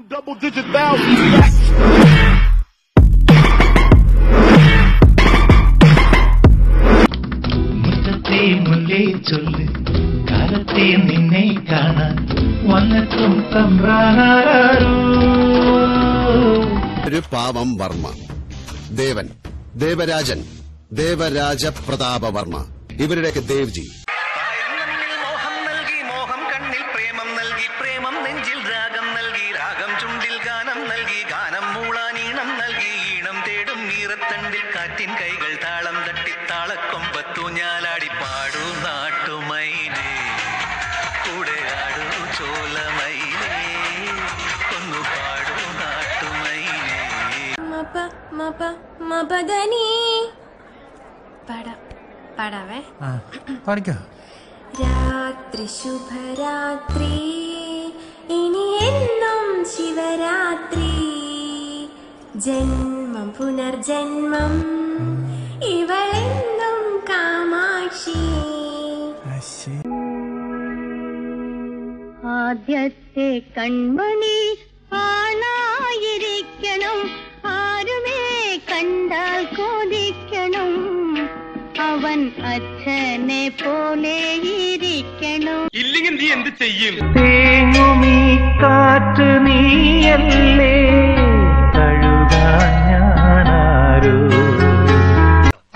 Double digit thousands മുല്ലേ ചൊല്ല് കാലത്തെ നിന്നെ കാണാൻ വന്നെത്തും തമ്പ്രാനാരോ ഒരു പാവം വർമ്മ ദേവൻ ദേവരാജൻ ദേവരാജ പ്രതാപ വർമ്മ ഇവരുടെയൊക്കെ ദേവ്ജി. മോഹം നൽകി മോഹം കണ്ണിൽ പ്രേമം നൽകി പ്രേമം നെഞ്ചിൽ മപ മപ മപദനി. പട പടവേ. രാത്രി ശുഭരാത്രി ഇനി എന്നും ശിവരാത്രി. ജന്മം പുനർജന്മം ഇവളെന്നും കാമാക്ഷി. ആദ്യത്തെ കൺമണി ആണായിരിക്കണം ആരുമേ കണ്ടാൽ കൊതിക്കണം അവൻ അച്ഛനെ പോലെ ഇരിക്കണം. തേങ്ങുമീ കാറ്റ് നീയല്ലേ? കഴുകാൻ ഞാനാരോ?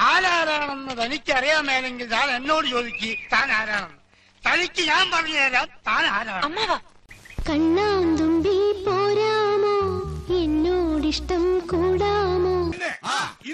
താനാരാണെന്ന് തനിക്കറിയാമേലെങ്കിൽ താൻ എന്നോട് ചോദിക്ക് താൻ ആരാണെന്ന് തനിക്ക് ഞാൻ പറഞ്ഞു തരാം താൻ ആരാണ് കണ്ണാന്തുമ്പി പോരാമോ? എന്നോടിഷ്ടം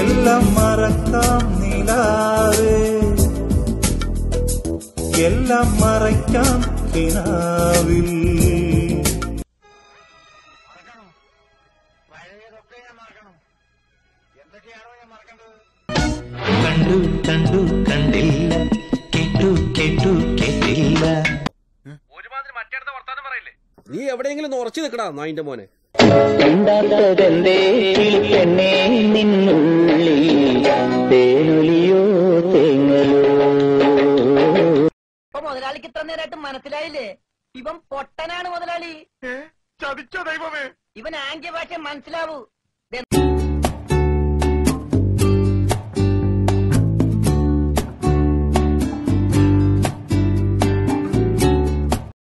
എല്ലാം മറക്കാം നിലാവേ. എല്ലാം മറയ്ക്കാം കിനാവിൽ. കണ്ടു കണ്ടു കണ്ടില്ല. കേട്ടു കേട്ടു കേട്ടില്ല. നീ എവിടെയെങ്കിലും ഒന്ന് ഉറച്ചു നിൽക്കടാ നായിന്റെ മോനെ. ഉണ്ടാത്തതെന്തേ പെണ്ണേ നിന്നുള്ളിൽ തേനൊലിയോ തേങ്ങലോ? ഇപ്പൊ മുതലാളിക്ക് ഇത്ര നേരമായിട്ട് മനസ്സിലായില്ലേ? ഇവൻ പൊട്ടനാണ് മുതലാളി. ചതിച്ച ദൈവമേ. ഇവൻ ആംഗ്യ ഭാഷ മനസ്സിലാവൂ.